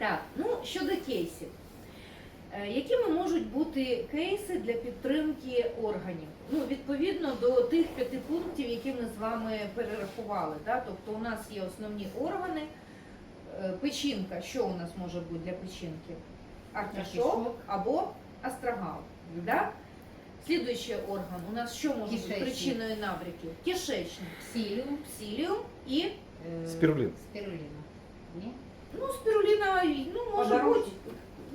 Так, ну щодо кейсів. Е, Якими можуть бути кейси для підтримки органів? Ну, відповідно до тих п'яти пунктів, які ми з вами перерахували. Да? Тобто у нас є основні органи. Е, Печінка, що у нас може бути для печінки? Артишок або астрагал. Да? Слідуючий орган у нас що може бути причиною набряків? Кишечник, Псилиум, псиліум і э, Спирулин. спирулина. Ну, спіруліна, ну може бути.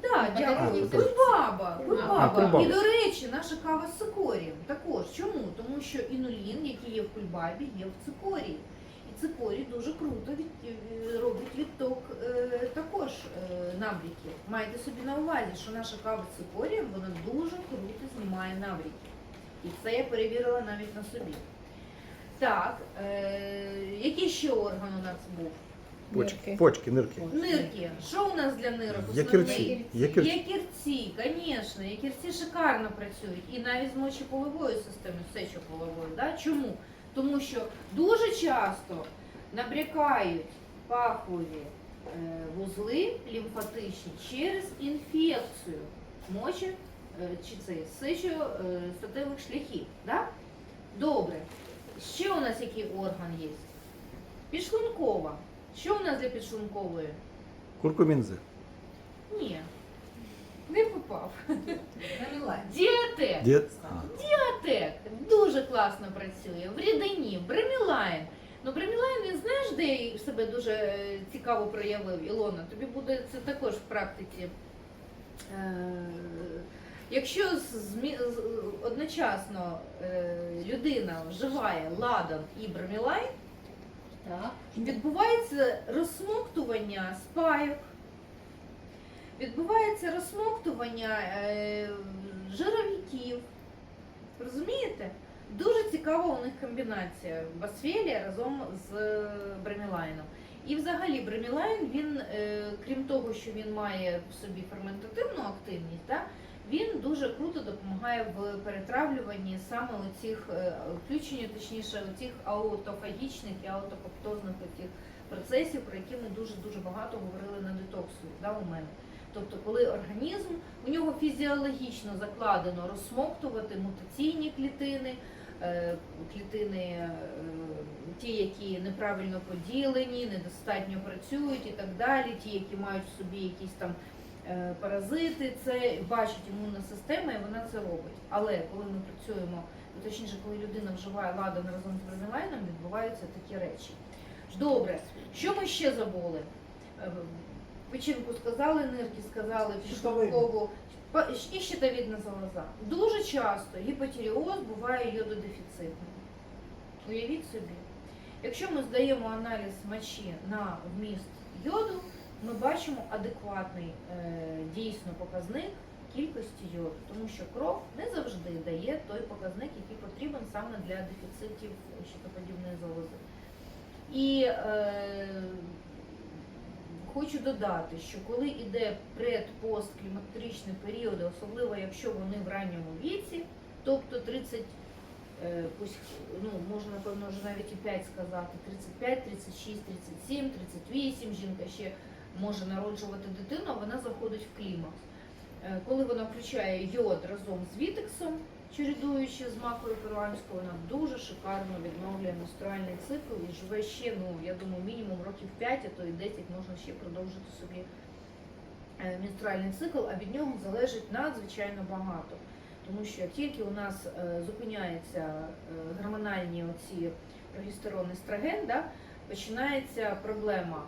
Да, дякую. Кульбаба, А, кульбаба. кульбаба. І до речі, наша кава з цикорієм. Також чому? Тому що інулін, який є в кульбабі, є в цикорії. І цикорій дуже круто від, е, робить відток е, також е, набріків. Майте собі на увазі, що наша кава з цикорієм вона дуже круто знімає набріки. І це я перевірила навіть на собі. Так, е, який ще орган у нас був? Почки, Нирки. почки, нирки. Нирки. Що у нас для нирок? Якірці. Якірці. Якірці, звісно, якірці шикарно працюють. І навіть з мочеполовою системою, сечополовою. Да? Чому? Тому що дуже часто набрякають пахові е, вузли лімфатичні через інфекцію мочі е, чи це сечо е, статевих шляхів. Да? Добре. Ще у нас який орган є? Підшлункова. Що у нас для підшлункової? Куркумінзи. Ні. Не попав. Діатек. Дід. А. Діатек дуже класно працює. В рідині, Бремілайн. Ну, Бремілайн, він знаєш, де себе дуже е, цікаво проявив, Ілона. Тобі буде це також в практиці. Е, Якщо змі- з- одночасно е, людина вживає ладан і бромілайн, Так. відбувається розсмоктування спайок, відбувається розсмоктування е, жировиків. Розумієте? Дуже цікава у них комбінація Басфелія разом з бремілайном. І взагалі бремілайн, він, е, крім того, що він має в собі ферментативну активність, да, він дуже круто допомагає в перетравлюванні саме оцих е, включенню, точніше, оцих аутофагічних і аутопоптозних оцих процесів, про які ми дуже дуже багато говорили на детоксу да, у мене. Тобто, коли організм у нього фізіологічно закладено розсмоктувати мутаційні клітини, е, клітини е, ті, які неправильно поділені, недостатньо працюють і так далі, ті, які мають в собі якісь там паразити, це бачить імунна система і вона це робить. Але коли ми працюємо, точніше, коли людина вживає ладан разом з бронелайном, відбуваються такі речі. Добре, що ми ще забули? Е, Печінку сказали, нирки сказали, підшлункову і щитовідна залоза. Дуже часто гіпотіріоз буває йододефіцитним. Уявіть собі, якщо ми здаємо аналіз мочі на вміст йоду, ми бачимо адекватний е, дійсно показник кількості йоду, тому що кров не завжди дає той показник, який потрібен саме для дефіцитів щитоподібної залози. І е, хочу додати, що коли йде пред-постклімактеричний період, особливо якщо вони в ранньому віці, тобто 30, е, пусть, ну, можна напевно вже навіть і 5 сказати, 35, 36, 37, 38, жінка ще може народжувати дитину, вона заходить в клімакс. Е, Коли вона включає йод разом з вітексом, чередуючи з макою перуанською, вона дуже шикарно відновлює менструальний цикл і живе ще, ну я думаю, мінімум років 5, а то і 10 можна ще продовжити собі е, менструальний цикл, а від нього залежить надзвичайно багато. Тому що як тільки у нас е, зупиняються гормональні оці прогестерон, естроген, да, починається проблема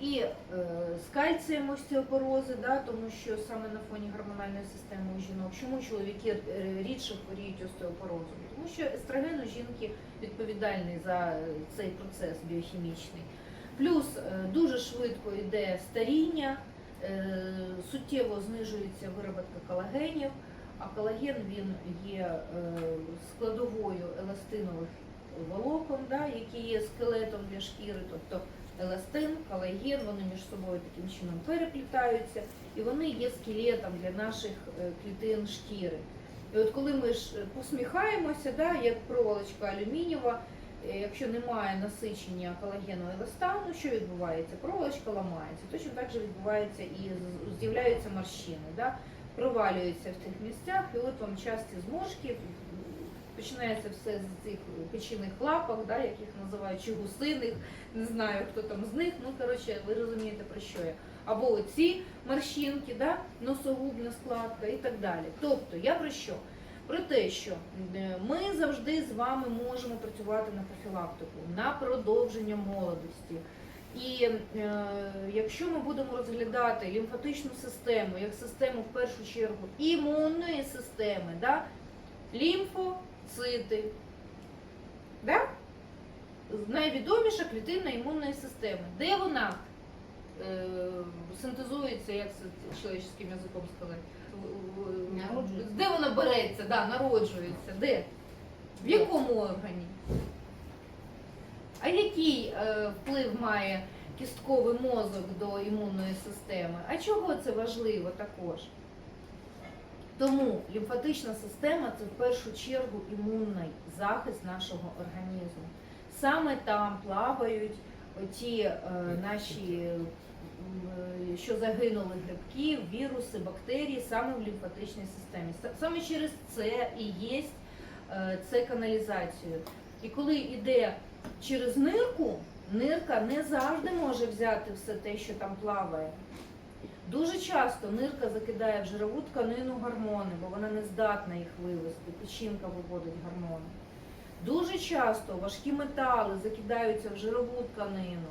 і е, з кальцієм остеопорози, да, тому що саме на фоні гормональної системи у жінок. Чому чоловіки е, рідше хворіють остеопорозом? Тому що естроген у жінки відповідальний за е, цей процес біохімічний. Плюс е, дуже швидко йде старіння, суттєво знижується виробітка колагенів, а колаген він є складовою еластинових волокон, да, які є скелетом для шкіри. тобто еластин, колаген, вони між собою таким чином переплітаються, і вони є скелетом для наших е, клітин шкіри. І от коли ми ж посміхаємося, да, як проволочка алюмінієва, е, якщо немає насичення колагену еластану, що відбувається? Проволочка ламається. Точно так же відбувається і з'являються морщини. Да? Провалюються в тих місцях, і от вам часті зморшки, починається все з цих печінних лапок, да, яких називають чи гусиних, не знаю хто там з них, ну коротше, ви розумієте про що я. Або оці морщинки, да, носогубна складка і так далі. Тобто я про що? Про те, що е, ми завжди з вами можемо працювати на профілактику, на продовження молодості. І е, якщо ми будемо розглядати лімфатичну систему як систему в першу чергу імунної системи, да, лімфоцити, да? найвідоміша клітина імунної системи. Де вона е, синтезується, як це чоловічським язиком сказати? Народжується. Де вона береться, да, народжується? Де? В якому органі? А який е, вплив має кістковий мозок до імунної системи? А чого це важливо також? Тому лімфатична система це в першу чергу імунний захист нашого організму. Саме там плавають ті е, наші, е, що загинули грибки, віруси, бактерії саме в лімфатичній системі. Саме через це і є е, це каналізацію. І коли йде через нирку, нирка не завжди може взяти все те, що там плаває. Дуже часто нирка закидає в жирову тканину гормони, бо вона не здатна їх вивести. Печінка виводить гормони. Дуже часто важкі метали закидаються в жирову тканину.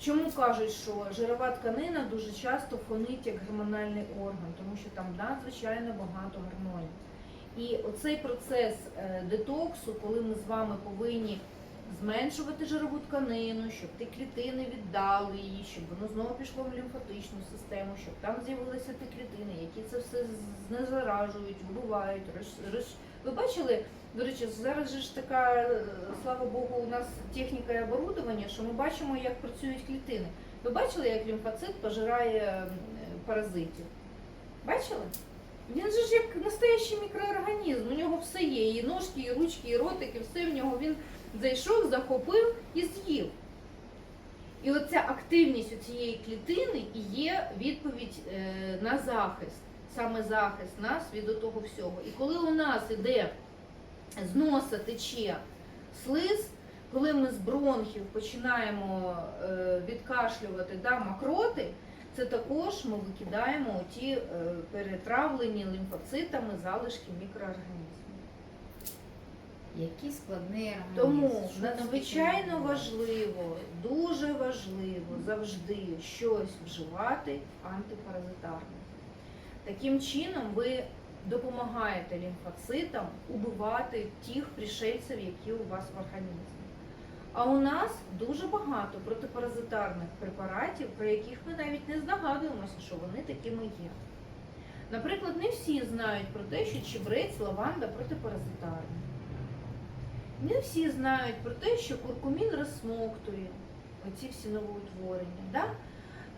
Чому кажуть, що жирова тканина дуже часто фонить як гормональний орган, тому що там надзвичайно багато гормонів. І оцей процес е, детоксу, коли ми з вами повинні зменшувати жирову тканину, щоб ті клітини віддали її, щоб воно знову пішло в лімфатичну систему, щоб там з'явилися ті клітини, які це все знезаражують, вбивають. Ви бачили, до речі, зараз же ж така, е, слава Богу, у нас техніка і оборудовання, що ми бачимо, як працюють клітини. Ви бачили, як лімфоцит пожирає паразитів? Бачили? Він же ж як настоящий мікроорганізм, у нього все є, і ножки, і ручки, і ротик, і все в нього. Він зайшов, захопив і з'їв. І оця активність у цієї клітини і є відповідь е, на захист, саме захист нас від того всього. І коли у нас іде з носа тече слиз, коли ми з бронхів починаємо е, відкашлювати да, мокроти, це також ми викидаємо ті е, перетравлені лімфоцитами залишки мікроорганізмів. Який складний організм. Тому надзвичайно важливо, дуже важливо завжди щось вживати антипаразитарне. Таким чином ви допомагаєте лімфоцитам убивати тих пришельців, які у вас в організмі. А у нас дуже багато протипаразитарних препаратів, про яких ми навіть не здогадуємося, що вони такими є. Наприклад, не всі знають про те, що чебрець, лаванда протипаразитарні. Не всі знають про те, що куркумін розсмоктує оці всі новоутворення. Да?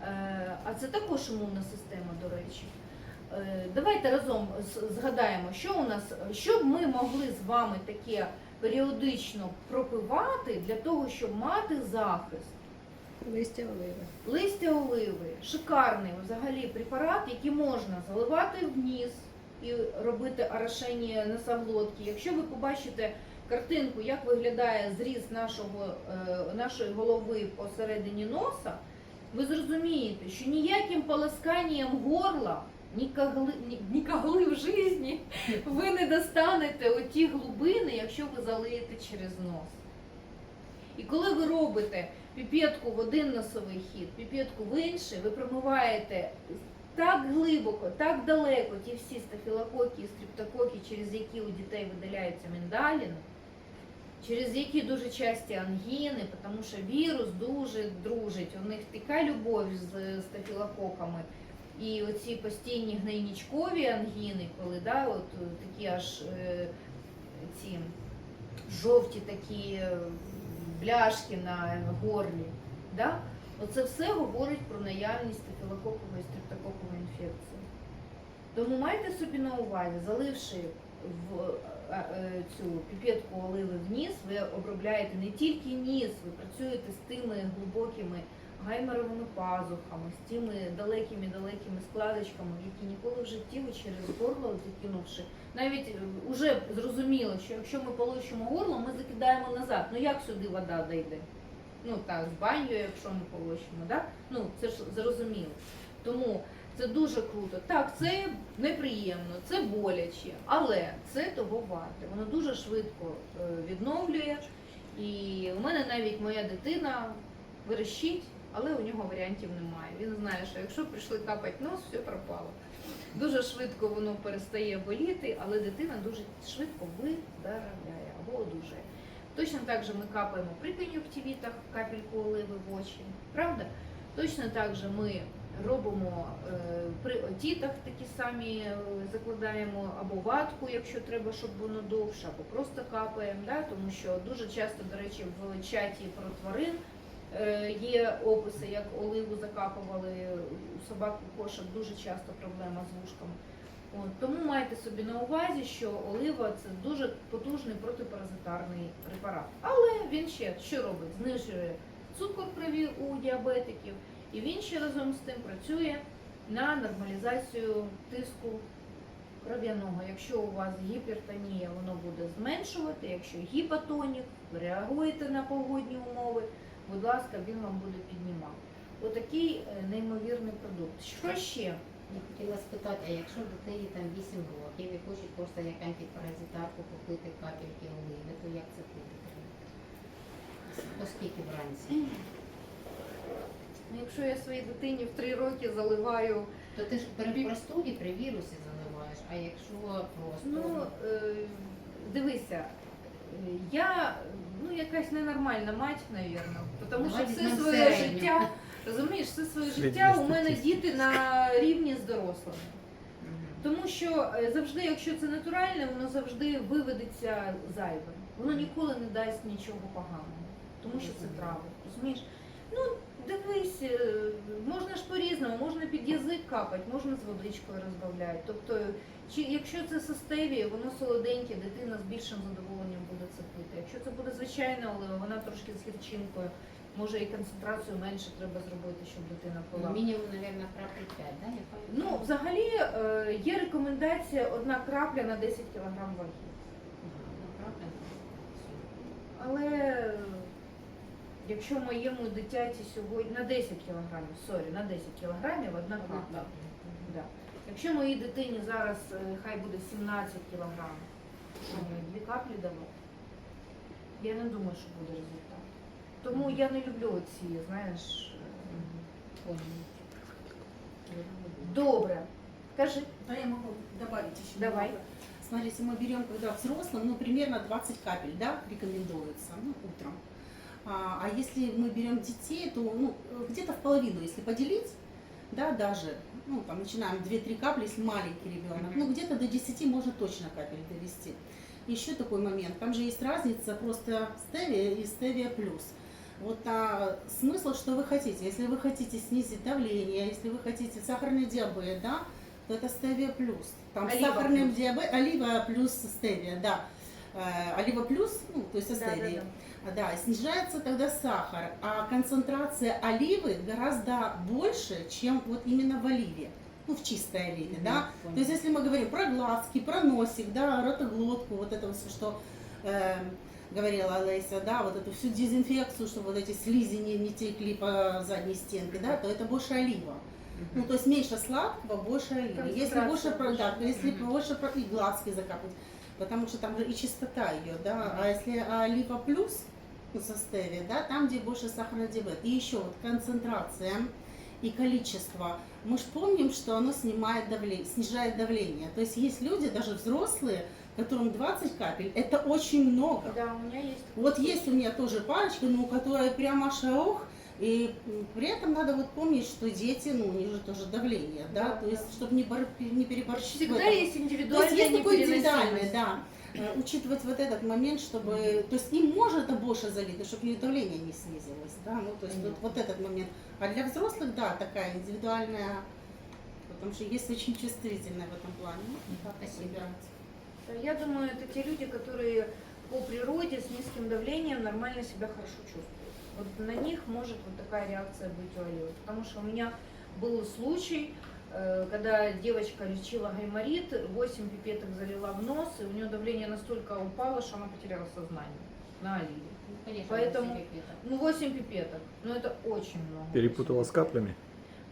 Е, а це також імунна система, до речі. Е, давайте разом згадаємо, що у нас, що б ми могли з вами таке періодично пропивати для того, щоб мати захист. Листя оливи. Листя оливи шикарний взагалі препарат, який можна заливати в ніс і робити орошення носоглотки. Якщо ви побачите картинку, як виглядає зріз нашого, е, нашої голови посередині носа, ви зрозумієте, що ніяким полосканням горла ні когли, ні, ні когли в житті ви не достанете оті глибини, якщо ви залиєте через нос. І коли ви робите піпетку в один носовий хід, піпетку в інший, ви промиваєте так глибоко, так далеко ті всі стафілококи і стриптококи, через які у дітей видаляються міндаліни, через які дуже часті ангіни, тому що вірус дуже дружить. У них така любов з стафілококами. І оці постійні гнойничкові ангіни, коли да, от такі аж е, ці жовті такі е, бляшки на горлі. Да? Оце все говорить про наявність стафілококової стрептококової інфекції. Тому майте собі на увазі, заливши в е, е, цю піпетку оливи в ніс, ви обробляєте не тільки ніс, ви працюєте з тими глибокими гайморовими пазухами, з тими далекими-далекими складочками, які ніколи в житті ви через горло закинувши. Навіть вже зрозуміло, що якщо ми полощимо горло, ми закидаємо назад. Ну як сюди вода дійде? Ну так, з баню, якщо ми полощимо, да? ну це ж зрозуміло. Тому це дуже круто. Так, це неприємно, це боляче, але це того варте. Воно дуже швидко е, відновлює. І у мене навіть моя дитина верещить, але у нього варіантів немає. Він знає, що якщо прийшли капати нос, все пропало. Дуже швидко воно перестає боліти, але дитина дуже швидко виздоровляє або одужає. Точно так же ми капаємо при кон'юктивітах капельку оливи в очі, правда? Точно так же ми робимо е, при отітах такі самі е, закладаємо або ватку, якщо треба, щоб воно довше, або просто капаємо. Да? Тому що дуже часто, до речі, в чаті про тварин е, є описи, як оливу закапували у собак, у дуже часто проблема з вушками. От, тому майте собі на увазі, що олива це дуже потужний протипаразитарний препарат. Але він ще що робить? Знижує цукор крові у діабетиків, і він ще разом з тим працює на нормалізацію тиску кров'яного. Якщо у вас гіпертонія, воно буде зменшувати. Якщо гіпотонік, ви реагуєте на погодні умови, будь ласка, він вам буде піднімати. Отакий е, неймовірний продукт. Що ще? Я хотіла спитати, а якщо дитині там 8 років і хоче просто як антипаразитарку купити капельки оливи, то як це буде? Оскільки вранці? Ну, Якщо я своїй дитині в 3 роки заливаю, То ти ж при простуді, при вірусі заливаєш, а якщо просто ну е, дивися, я ну якась ненормальна мать, навірно, тому що все своє середню. життя, розумієш, все своє Середня життя у мене діти на рівні з дорослими. Мгм. Тому що е, завжди, якщо це натуральне, воно завжди виведеться зайвим. Воно ніколи не дасть нічого поганого, тому що це трави. Розумієш? Ну, дивись, е, можна ж по-різному, можна під язик капати, можна з водичкою розбавляти. Тобто, чи якщо це состеві, воно солоденьке, дитина з більшим задоволенням буде це пити. Якщо це буде звичайна олива, вона трошки з гірчинкою, може і концентрацію менше треба зробити, щоб дитина пила. мінімум, мабуть, крапель 5, да? Ну, взагалі е, є рекомендація одна крапля на 10 кг ваги. Але е, якщо моєму дитяті сьогодні на 10 кг, сорі, на 10 кг одна крапля. Да. Якщо моїй дитині зараз е, хай буде 17 кг, що мені дві каплі давати, я не думаю, що буде результат. Тому я не люблю оці, знаєш. е, Добре. Кажи, Да, я могу добавить еще Давай. немного. Смотрите, мы берем, когда взрослым, ну, примерно 20 капель, да, рекомендуется, ну, утром. А, а если мы берем детей, то, ну, где-то в половину, если поделить, да, даже, ну, там, начинаем 2-3 капли, если маленький ребенок, ну, где-то до 10 можно точно капель довести. Еще такой момент, там же есть разница просто стевия и стевия плюс. Вот а, смысл, что вы хотите. Если вы хотите снизить давление, если вы хотите сахарный диабет, да, то это стевия плюс. Там Олива сахарным плюс. диабет, олива плюс стевия, да. Э, олива плюс, ну, то есть со стевией. Да-да-да. А, Да, и снижается тогда сахар, а концентрация оливы гораздо больше, чем вот именно в оливе, ну, в чистой оливе, да. Поняла. То есть, если мы говорим про глазки, про носик, да, ротоглотку, вот это все, что э, говорила Олеся, да, вот эту всю дезинфекцию, чтобы вот эти слизи не, не текли по задней стенке, да, то это больше олива. Ну, то есть меньше сладкого, больше оливы. Если больше, про- да, больше. если больше и глазки закапать, потому что там же и чистота идет, да. А если олива плюс ну, в составе, да, там, где больше сахарный диабет. И еще вот концентрация и количество. Мы же помним, что оно снимает давление, снижает давление. То есть есть люди, даже взрослые, которым 20 капель, это очень много. Да, у меня есть. Вот есть у меня тоже парочка, ну, которая прямо шаух, и при этом надо вот помнить, что дети, ну, у них же тоже давление, да, Да, то да. есть, чтобы не, бор- не переборщить в Всегда этом. есть То есть есть такой индивидуальный, непереносимость. да, э, учитывать вот этот момент, чтобы, то есть им можно это больше залить, но чтобы у них давление не снизилось, да, ну, то есть вот, вот этот момент. А для взрослых, да, такая индивидуальная, потому что есть очень чувствительная в этом плане. Ну, как Спасибо. Я думаю, это те люди, которые по природе с низким давлением нормально себя хорошо чувствуют. Вот на них может вот такая реакция быть у Оливы. Потому что у меня был случай, э, когда девочка лечила гайморит, 8 пипеток залила в нос, и у нее давление настолько упало, что она потеряла сознание на Оливе. Ну, конечно, Поэтому- всё пипеток. Ну, 8 пипеток, ну это очень много. Перепутала с каплями.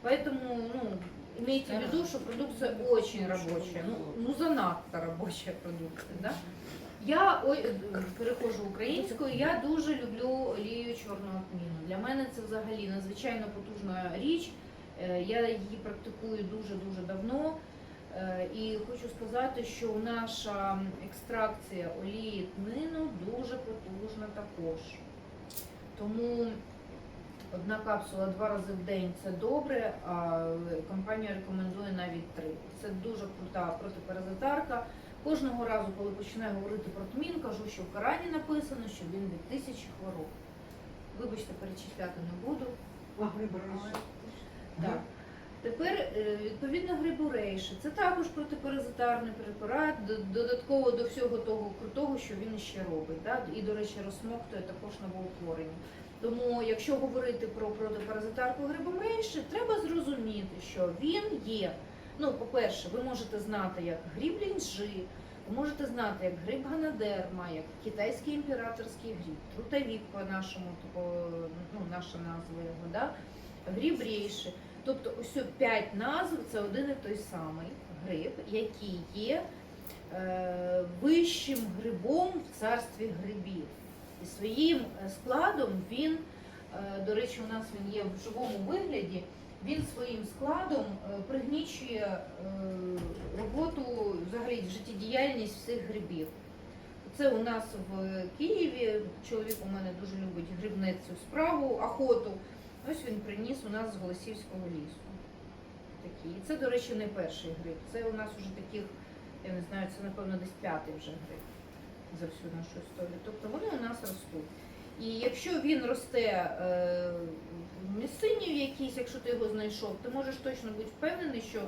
Поэтому, ну, имейте в виду, что продукция очень рабочая, ну, ну занадто робоча продукція, да? Я ой, перехожу українською, я дуже люблю олію чорного тміну. Для мене це взагалі надзвичайно потужна річ. Е, Я її практикую дуже-дуже давно. Е, І хочу сказати, що наша екстракція олії тмину дуже потужна також. Тому Одна капсула два рази в день це добре, а компанія рекомендує навіть три. Це дуже крута протипаразитарка. Кожного разу, коли починаю говорити про тмін, кажу, що в Корані написано, що він від тисячі хвороб. Вибачте, перечисляти не буду. А гриб Так. Тепер е, відповідно грибурейші. Це також протипаразитарний препарат, додатково до всього того крутого, що він ще робить. Да? І, до речі, розсмоктує також новоутворення. Тому, якщо говорити про протипаразитарку грибомрейші, треба зрозуміти, що він є. Ну, по-перше, ви можете знати як гриб лінжи, ви можете знати як гриб ганадерма, як китайський імператорський гриб, трутовік по-нашому, ну, наша назва його, да? гриб рейші. Тобто ось п'ять назв це один і той самий гриб, який є е, вищим грибом в царстві грибів. І своїм е, складом він, е, до речі, у нас він є в живому вигляді, він своїм складом е, пригнічує е, роботу, взагалі життєдіяльність всіх грибів. Це у нас в Києві. Чоловік у мене дуже любить грибницю справу, охоту. Ось він приніс у нас з Голосівського лісу. Такі. І це, до речі, не перший гриб. Це у нас вже таких, я не знаю, це напевно десь п'ятий вже гриб за всю нашу історію. Тобто вони у нас ростуть. І якщо він росте е, в місцині в якійсь, якщо ти його знайшов, ти можеш точно бути впевнений, що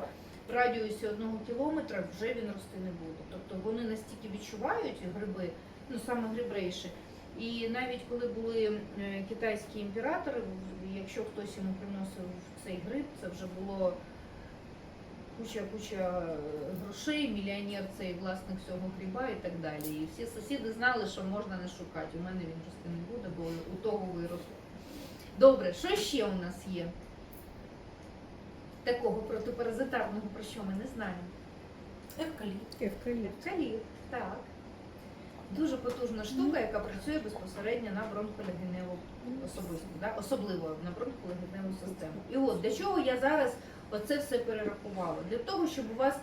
в радіусі одного кілометра вже він рости не буде. Тобто вони настільки відчувають гриби, ну саме грибрейші. І навіть коли були е, китайські імператори, якщо хтось йому приносив цей гриб, це вже було куча куча грошей, мільйонер цей власник цього гриба і так далі. І всі сусіди знали, що можна не шукати. У мене він рости не буде, бо у того виросло. Добре, що ще у нас є? Такого протипаразитарного, про що ми не знаємо. Евкаліпт. Евкаліпт. Евкаліпт, так. Дуже потужна штука, яка працює безпосередньо на бронхолегеневу особисто, да? особливо на бронхолегеневу систему. І от для чого я зараз оце все перерахувала? Для того, щоб у вас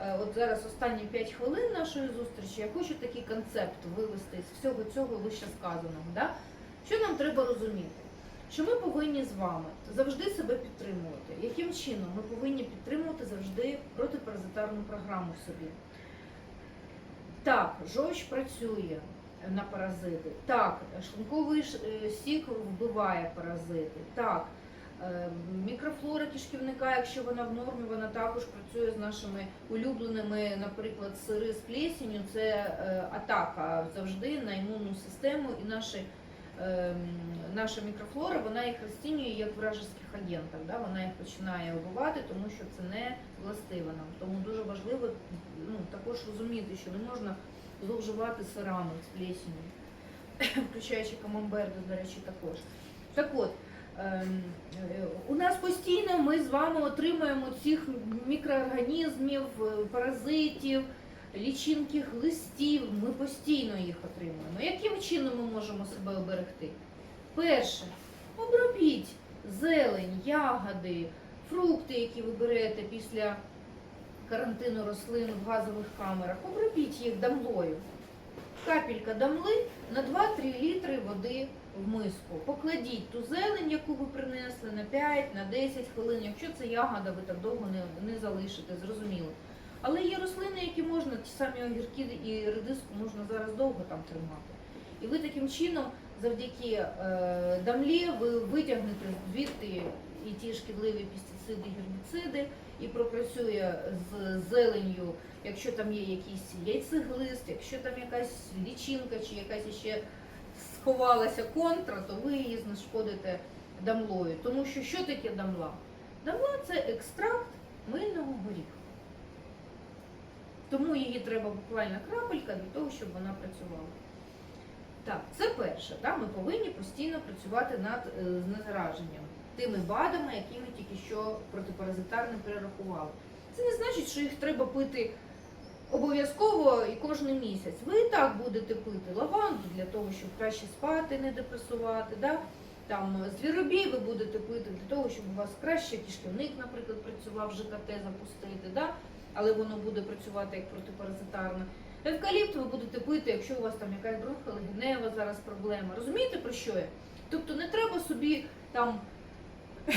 е, от зараз останні 5 хвилин нашої зустрічі, я хочу такий концепт вивести з всього цього вище сказаного. Да? Що нам треба розуміти? Що ми повинні з вами завжди себе підтримувати. Яким чином ми повинні підтримувати завжди протипаразитарну програму собі? Так, жовч працює на паразити. Так, шлунковий е, сік вбиває паразити. Так, мікрофлора кишківника, якщо вона в нормі, вона також працює з нашими улюбленими, наприклад, сири з плесенью. Це е, атака завжди на імунну систему і наші. ем, Наша мікрофлора вона їх розцінює як вражеських агентів. Да? Вона їх починає вбивати, тому що це не властиво нам. Тому дуже важливо ну, також розуміти, що не можна зловживати сирами з плесенью, включаючи камамберду, до речі, також. Так от, е, у нас постійно ми з вами отримуємо цих мікроорганізмів, е, паразитів, лічинких листів, ми постійно їх отримуємо. Яким чином ми можемо себе оберегти? Перше, обробіть зелень, ягоди, фрукти, які ви берете після карантину рослин в газових камерах, обробіть їх дамлою. Капелька дамли на 2-3 літри води в миску. Покладіть ту зелень, яку ви принесли, на 5, на 10 хвилин. Якщо це ягода, ви так довго не, не залишите, зрозуміло. Але є рослини, які можна, ті самі огірки і редиску можна зараз довго там тримати. І ви таким чином, завдяки е, дамлі, ви витягнете звідти і ті шкідливі пестициди, гербіциди, і пропрацює з зеленню, якщо там є якийсь яйцеглист, якщо там якась лічинка чи якась ще сховалася контра, то ви її знешкодите дамлою. Тому що що таке дамла? Дамла це екстракт мильного горіха. Тому її треба буквально крапелька для того, щоб вона працювала. Так, це перше. Да? Ми повинні постійно працювати над е, знезараженням тими БАДами, які ми тільки що протипаразитарно перерахували. Це не значить, що їх треба пити обов'язково і кожен місяць. Ви і так будете пити лаванду для того, щоб краще спати, не депресувати. Да? Там звіробій ви будете пити для того, щоб у вас краще кишківник, наприклад, працював, ЖКТ запустити, да? але воно буде працювати як протипаразитарно. Евкаліпт ви будете пити, якщо у вас там якась бронхолегенева зараз проблема. Розумієте про що я? Тобто не треба собі там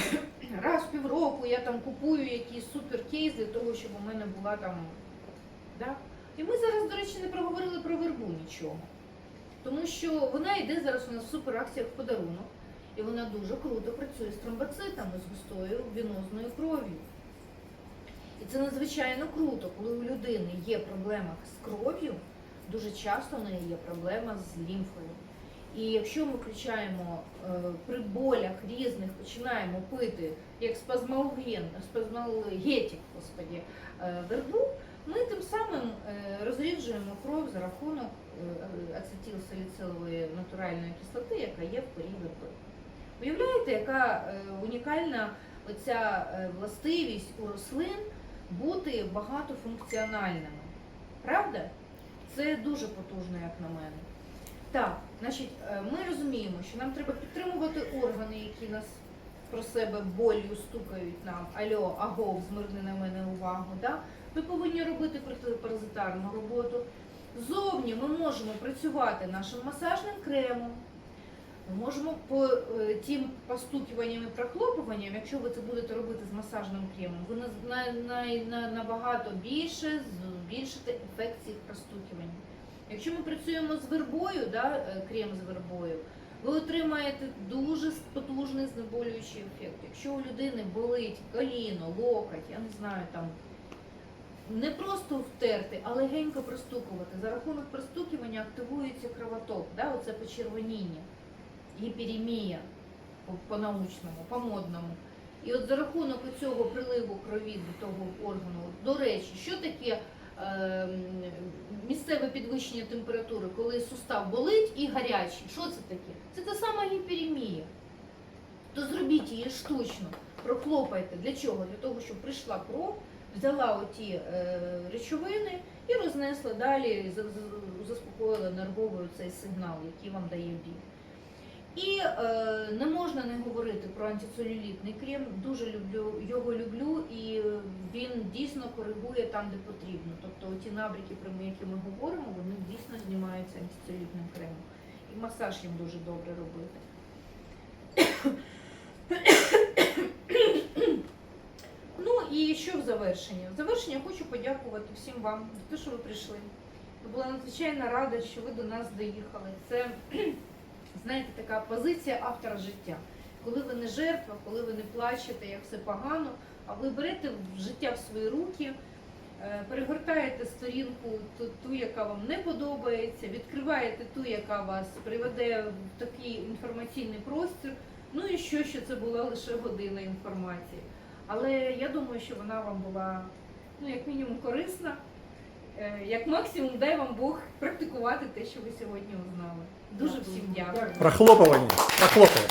раз в півроку я там купую якийсь суперкейс для того, щоб у мене була там. Да? І ми зараз, до речі, не проговорили про вербу нічого. Тому що вона йде зараз у нас в суперакціях в подарунок, і вона дуже круто працює з тромбоцитами, з густою венозною кров'ю. І це надзвичайно круто, коли у людини є проблема з кров'ю, дуже часто у неї є проблема з лімфою. І якщо ми включаємо е, при болях різних, починаємо пити як спазмалген, спазмалгетик, господі, е, вербу, ми тим самим е, розріджуємо кров за рахунок е, ацетилсаліцилової натуральної кислоти, яка є в корі верби. Уявляєте, яка е, унікальна оця властивість у рослин бути багатофункціональними. Правда? Це дуже потужно, як на мене. Так, значить, ми розуміємо, що нам треба підтримувати органи, які нас про себе болью стукають нам. Альо, агов, змирни на мене увагу. Да? Ми повинні робити протипаразитарну роботу. Зовні ми можемо працювати нашим масажним кремом. Ми можемо по е, тим постукуванням і прохлопуванням, якщо ви це будете робити з масажним кремом, ви на, на, на, на, набагато більше збільшите ефект цих простукувань. Якщо ми працюємо з вербою, да, е, крем з вербою, ви отримаєте дуже потужний знеболюючий ефект. Якщо у людини болить коліно, локоть, я не знаю, там не просто втерти, а легенько простукувати. За рахунок простукування активується кровоток, да, оце почервоніння, гіперемія по- по-научному, по-модному. І от за рахунок цього приливу крові до того органу, до речі, що таке е, місцеве підвищення температури, коли сустав болить і гарячий? Що це таке? Це та сама гіперемія. То зробіть її штучно, прохлопайте. Для чого? Для того, щоб прийшла кров, взяла оті е, речовини і рознесла далі, заспокоїла нервовий цей сигнал, який вам дає біль. І е, не можна не говорити про антицелюлітний крем. Дуже люблю його люблю, і він дійсно коригує там, де потрібно. Тобто ті набряки, про які ми говоримо, вони дійсно знімаються антицелюлітним кремом. І масаж їм дуже добре робити. І що в завершення? В завершення хочу подякувати всім вам за те, що ви прийшли. Я була надзвичайно рада, що ви до нас доїхали. Це, знаєте, така позиція автора життя. Коли ви не жертва, коли ви не плачете, як все погано, а ви берете життя в свої руки, е, перегортаєте сторінку ту, ту, яка вам не подобається, відкриваєте ту, яка вас приведе в такий інформаційний простір. Ну і що, що це була лише година інформації. Але я думаю, що вона вам була ну, як мінімум корисна. Е, Як максимум, дай вам Бог практикувати те, що ви сьогодні узнали. Дуже всім дякую. Прохлопування. Прохлопує.